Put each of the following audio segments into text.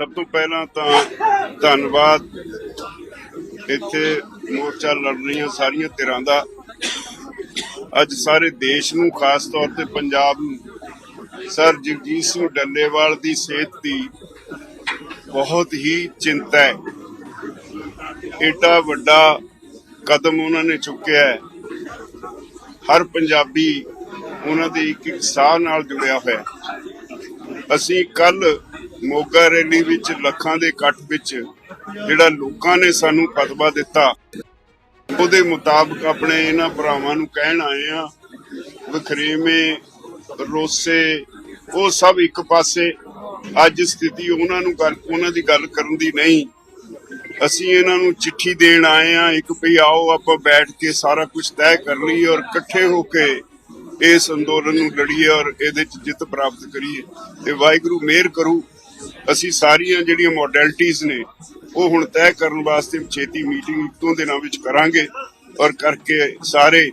ਸਭ ਤੋਂ ਪਹਿਲਾਂ ਤਾਂ ਧੰਨਵਾਦ। ਇੱਥੇ ਮੋਰਚਾ ਲੜ ਰਹੀਆਂ ਸਾਰੀਆਂ ਧਿਰਾਂ ਦਾ। ਅੱਜ ਸਾਰੇ ਦੇਸ਼ ਨੂੰ, ਖਾਸ ਤੌਰ ਤੇ ਪੰਜਾਬ ਨੂੰ, ਸਰ ਜਗਜੀਤ ਸਿੰਘ ਡੱਲੇਵਾਲ ਦੀ ਸਿਹਤ ਦੀ ਬਹੁਤ ਹੀ ਚਿੰਤਾ ਹੈ। ਏਡਾ ਵੱਡਾ ਕਦਮ ਉਹਨਾਂ ਨੇ ਚੁੱਕਿਆ ਹੈ। ਹਰ ਪੰਜਾਬੀ ਉਹਨਾਂ ਦੇ ਇੱਕ ਇੱਕ ਸਾਹ ਨਾਲ ਜੁੜਿਆ ਹੋਇਆ ਅਸੀਂ ਕੱਲ ਮੋਗਾ ਰੈਲੀ ਵਿੱਚ ਲੱਖਾਂ ਦੇ ਇਕੱਠ ਵਿੱਚ ਜਿਹੜਾ ਲੋਕਾਂ ਨੇ ਸਾਨੂੰ ਫਤਵਾ ਦਿੱਤਾ, ਉਹਦੇ ਮੁਤਾਬਕ ਆਪਣੇ ਇਹਨਾਂ ਭਰਾਵਾਂ ਨੂੰ ਕਹਿਣ ਆਏ ਆ ਵਖਰੇਵੇਂ, ਰੋਸੇ, ਉਹ ਸਭ ਇੱਕ ਪਾਸੇ। ਅੱਜ ਸਥਿਤੀ ਉਹਨਾਂ ਨੂੰ ਗੱਲ, ਉਹਨਾਂ ਦੀ ਗੱਲ ਕਰਨ ਦੀ ਨਹੀਂ। ਅਸੀਂ ਇਹਨਾਂ ਨੂੰ ਚਿੱਠੀ ਦੇਣ ਆਏ ਆ ਇੱਕ ਵੀ ਆਓ ਆਪਾਂ ਬੈਠ ਕੇ ਸਾਰਾ ਕੁਝ ਤੈਅ ਕਰ ਲਈਏ ਔਰ ਇਕੱਠੇ ਹੋ ਕੇ ਇਸ ਅੰਦੋਲਨ ਨੂੰ ਲੜੀਏ ਔਰ ਇਹਦੇ ਚ ਜਿੱਤ ਪ੍ਰਾਪਤ ਕਰੀਏ। ਤੇ ਵਾਹਿਗੁਰੂ ਮਿਹਰ ਕਰੂ। ਅਸੀਂ ਸਾਰੀਆਂ ਜਿਹੜੀਆਂ ਮੋਡੈਲਿਟੀਆਂ ਨੇ, ਉਹ ਹੁਣ ਤੈਅ ਕਰਨ ਵਾਸਤੇ ਛੇਤੀ ਮੀਟਿੰਗ ਇੱਕ ਦਿਨਾਂ ਵਿੱਚ ਕਰਾਂਗੇ। ਔਰ ਕਰਕੇ ਸਾਰੇ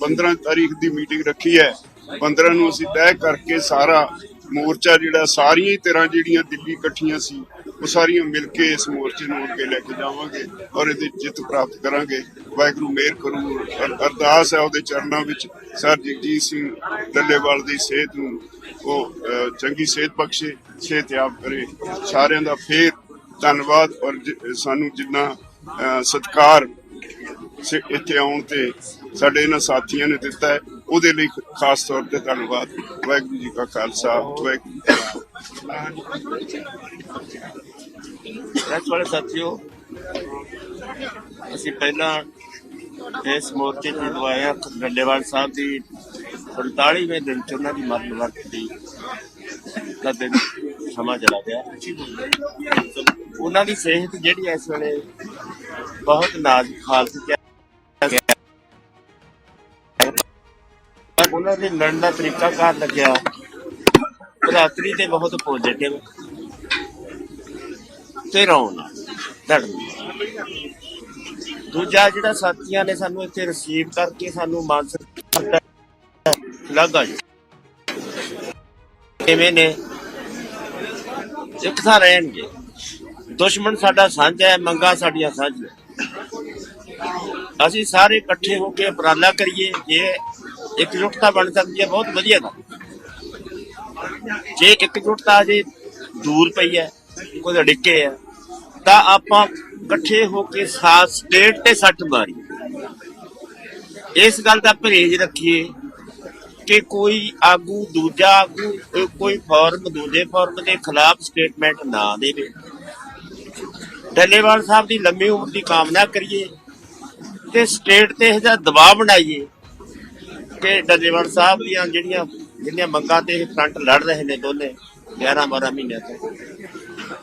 15 ਤਾਰੀਖ ਦੀ ਮੀਟਿੰਗ ਰੱਖੀ ਹੈ। 15 ਨੂੰ ਅਸੀਂ ਤੈਅ ਕਰਕੇ ਸਾਰਾ ਮੋਰਚਾ ਜਿਹੜਾ, ਸਾਰੀਆਂ ਹੀ ਤਰ੍ਹਾਂ ਜਿਹੜੀਆਂ ਦਿੱਲੀ ਇਕੱਠੀਆਂ ਸੀ, ਉਹ ਸਾਰੀਆਂ ਮਿਲ ਕੇ ਇਸ ਮੋਰਚੇ ਨੂੰ ਅੱਗੇ ਲੈ ਕੇ ਜਾਵਾਂਗੇ ਔਰ ਇਹਦੇ ਜਿੱਤ ਪ੍ਰਾਪਤ ਕਰਾਂਗੇ। ਵਾਹਿਗੁਰੂ ਮਿਹਰ ਕਰੂ ਅਰਦਾਸ ਹੈ ਉਹਦੇ ਚਰਨਾਂ ਵਿੱਚ। ਸਰ ਜਗਜੀਤ ਸਿੰਘ, ਡੱਲੇਵਾਲ ਦੀ ਸਿਹਤ ਨੂੰ ਉਹ ਚੰਗੀ ਸਿਹਤ ਬਖਸ਼ੇ ਸਿਹਤਯਾਬ ਕਰੇ। ਸਾਰਿਆਂ ਦਾ ਫੇਰ ਧੰਨਵਾਦ ਔਰ ਸਾਨੂੰ ਜਿੰਨਾ ਅਹ, ਇੱਥੇ ਆਉਣ ਤੇ ਸਾਡੇ ਇਹਨਾਂ ਸਾਥੀਆਂ ਨੇ ਦਿੱਤਾ ਹੈ ਉਹਦੇ ਲਈ ਖਾਸ ਤੌਰ ਤੇ ਧੰਨਵਾਦ। ਵਾਹਿਗੁਰੂ ਜੀ ਕਾ ਖਾਲਸਾ ਵਾਹਿਗੁਰੂ ਜੀ ਵਾਲੇ ਸਾਥੀਓ ਅਸੀਂ ਪਹਿਲਾਂ ਇਸ ਮੋਰਚੇ 'ਚ ਦਵਾਇਆ ਡੱਲੇਵਾਲ ਸਾਹਿਬ ਦੀ 45ਵੇਂ ਦਿਨ 'ਚ ਉਹਨਾਂ ਦੀ ਮਰਨ ਵਰਤ ਦੀ ਦਾ ਦਿਨ ਸਮਾਂ ਚਲਾ ਗਿਆ। ਉਹਨਾਂ ਦੀ ਸਿਹਤ ਜਿਹੜੀ ਇਸ ਵੇਲੇ ਬਹੁਤ ਨਾਜ਼ੁਕ ਹਾਲਤ 'ਚ ਉਹਨਾਂ ਦੇ ਲੜਨ ਦਾ ਤਰੀਕਾ ਕਾਰ ਲੱਗਿਆ। ਭਰਾਤਰੀ ਤੇ ਬਹੁਤ ਪੋਜ਼ਿਟਿਵ ਤੇ ਰੌਣਾ ਦੂਜਾ ਜਿਹੜਾ ਸਾਥੀਆਂ ਨੇ ਸਾਨੂੰ ਇੱਥੇ ਰਿਸੀਵ ਕਰਕੇ ਸਾਨੂੰ ਮਾਨਸਿਕ ਸਨਮਾਨ ਲੱਗਾ ਜੀ। ਕਿਵੇਂ ਨੇ? ਇੱਕ ਥਾਂ ਰਹਿਣਗੇ। ਦੁਸ਼ਮਣ ਸਾਡਾ ਸਾਂਝਾ ਹੈ, ਮੰਗਾ ਸਾਡੀਆਂ ਸਾਂਝੀਆਂ ਅਸੀਂ ਸਾਰੇ ਇਕੱਠੇ ਹੋ ਕੇ ਉਪਰਾਲਾ ਕਰੀਏ, ਜੇ ਇਕਜੁੱਟਤਾ ਬਣ ਸਕਦੀ ਹੈ, ਬਹੁਤ ਵਧੀਆ ਗੱਲ। ਜੇ ਇਕਜੁੱਟਤਾ ਜੇ ਦੂਰ ਪਈ ਹੈ ਕੋਈ ਅੜਿੱਕੇ ਹੈ, ਤਾਂ ਆਪਾਂ ਇਕੱਠੇ ਹੋ ਕੇ ਸਾਥ ਸਟੇਟ ਤੇ ਸੱਟ ਮਾਰੀਏ। ਇਸ ਗੱਲ ਦਾ ਪਰਹੇਜ਼ ਰੱਖੀਏ। ਕਿ ਕੋਈ ਆਗੂ, ਦੂਜਾ ਆਗੂ ਕੋਈ ਫਾਰਮ, ਦੂਜੇ ਫਾਰਮ ਦੇ ਖਿਲਾਫ ਸਟੇਟਮੈਂਟ ਨਾ ਦੇਵੇ। ਡੱਲੇਵਾਲ ਸਾਹਿਬ ਦੀ ਲੰਮੀ ਉਮਰ ਦੀ ਕਾਮਨਾ ਕਰੀਏ ਤੇ ਸਟੇਟ ਤੇ ਇਹ ਦਬਾਅ ਬਣਾਈਏ ਕਿ ਡੱਲੇਵਾਲ ਸਾਹਿਬ ਦੀਆਂ ਜਿਹੜੀਆਂ ਜਿਹੜੀਆਂ ਮੰਗਾਂ ਤੇ ਇਹ ਫਰੰਟ ਲੜ ਰਹੇ ਨੇ ਦੋਨੇ 11 12 ਮਹੀਨਿਆਂ ਤੋਂ,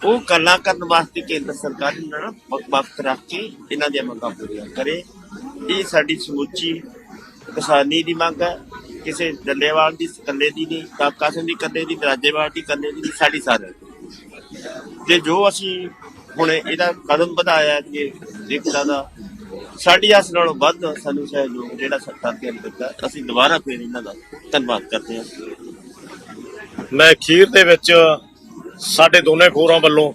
ਉਹ ਗੱਲਾਂ ਕਰਨ ਵਾਸਤੇ ਕੇਂਦਰ ਸਰਕਾਰ ਨੂੰ ਨਾ ਵਕਤ ਰੱਖ ਕੇ ਇਹਨਾਂ ਦੀਆਂ ਮੰਗਾਂ ਪੂਰੀਆਂ ਕਰੇ। ਇਹ ਸਾਡੀ ਸਮੁੱਚੀ ਕਿਸਾਨੀ ਦੀ ਮੰਗ ਹੈ ਕਿਸੇ ਡੱਲੇਵਾਲ ਦੀ ਇਕੱਲੇ ਦੀ ਨਹੀਂ, ਕਾਕਾ ਸਿੰਘ ਦੀ ਇਕੱਲੇ ਦੀ, ਰਾਜੇਵਾਲ ਦੀ ਇਕੱਲੇ ਦੀ ਸਾਡੀ ਸਾਰਿਆਂ ਦੀ। ਤੇ ਜੋ ਅਸੀਂ ਹੁਣ ਇਹਦਾ ਕਦਮ ਵਧਾਇਆ ਕਿ ਦੇਖਦਾ ਦਾ, ਸਾਡੀ ਆਸ ਨਾਲੋਂ ਵੱਧ ਸਾਨੂੰ ਸਹਿਯੋਗ, ਜਿਹੜਾ ਸਰਕਾਰ ਨੇ ਦਿੱਤਾ ਅਸੀਂ ਦੁਬਾਰਾ ਫੇਰ ਇਹਨਾਂ ਦਾ ਧੰਨਵਾਦ ਕਰਦੇ ਹਾਂ। ਮੈਂ ਖੀਰ ਦੇ ਵਿੱਚ ਸਾਡੇ ਦੋਨੇ ਖੋਰਾਂ ਵੱਲੋਂ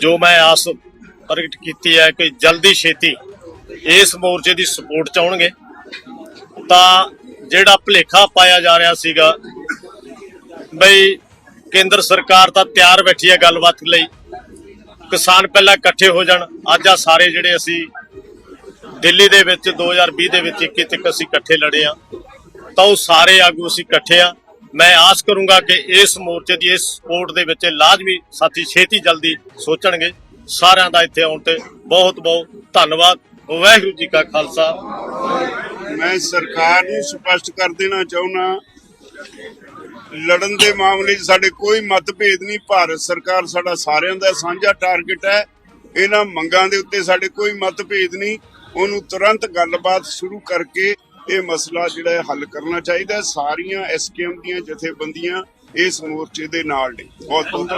ਜੋ ਮੈਂ ਆਸ ਪ੍ਰਗਟ ਕੀਤੀ ਹੈ ਕਿ ਜਲਦੀ ਛੇਤੀ ਇਸ ਮੋਰਚੇ ਦੀ ਸਪੋਰਟ ਚਾਹਣਗੇ ਤਾਂ ਜਿਹੜਾ ਭਲੇਖਾ ਪਾਇਆ ਜਾ ਰਿਹਾ ਸੀਗਾ, ਬਈ ਕੇਂਦਰ ਸਰਕਾਰ ਤਾਂ ਤਿਆਰ ਬੈਠੀ ਹੈ ਗੱਲਬਾਤ ਲਈ। ਕਿਸਾਨ ਪਹਿਲਾਂ ਇਕੱਠੇ ਹੋ ਜਾਣ। ਅੱਜ ਆ ਸਾਰੇ ਜਿਹੜੇ ਅਸੀਂ ਦਿੱਲੀ ਦੇ ਵਿੱਚ 2020 ਦੇ ਵਿੱਚ ਇੱਕ ਇੱਕ ਅਸੀਂ ਇਕੱਠੇ ਲੜੇ ਆ ਤਾਂ ਉਹ ਸਾਰੇ ਆਗੂ ਅਸੀਂ ਇਕੱਠੇ ਆ ਮੈਂ ਆਸ ਕਰੂੰਗਾ ਕਿ ਇਸ ਮੋਰਚੇ ਦੀ, ਇਸ ਸਪੋਰਟ ਦੇ ਵਿੱਚ ਲਾਜ਼ਮੀ ਸਾਥੀ ਛੇਤੀ ਜਲਦੀ ਸੋਚਣਗੇ। ਸਾਰਿਆਂ ਦਾ ਇੱਥੇ ਆਉਣ ਤੇ ਬਹੁਤ ਬਹੁਤ ਧੰਨਵਾਦ। ਵਾਹਿਗੁਰੂ ਜੀ ਕਾ ਖਾਲਸਾ। ਮੈਂ ਸਰਕਾਰ ਨੂੰ ਸਪਸ਼ਟ ਕਰ ਦੇਣਾ ਚਾਹੁੰਦਾ ਲੜਨ ਦੇ ਮਾਮਲੇ 'ਚ ਸਾਡੇ ਕੋਈ ਮਤਭੇਦ ਨਹੀਂ, ਭਾਰਤ ਸਰਕਾਰ ਸਾਡਾ ਸਾਰਿਆਂ ਦਾ ਸਾਂਝਾ ਟਾਰਗੇਟ ਹੈ। ਇਹਨਾਂ ਮੰਗਾਂ ਦੇ ਉੱਤੇ ਸਾਡੇ ਕੋਈ ਮਤਭੇਦ ਨਹੀਂ। ਉਹਨੂੰ ਤੁਰੰਤ ਗੱਲਬਾਤ ਸ਼ੁਰੂ ਕਰਕੇ ਇਹ ਮਸਲਾ ਜਿਹੜਾ ਹੈ ਹੱਲ ਕਰਨਾ ਚਾਹੀਦਾ। ਹੈ। ਸਾਰੀਆਂ ਐਸਕੇਐਮ ਦੀਆਂ ਜਥੇਬੰਦੀਆਂ ਇਸ ਮੋਰਚੇ ਦੇ ਨਾਲ ਨੇ। ਬਹੁਤ ਬਹੁਤ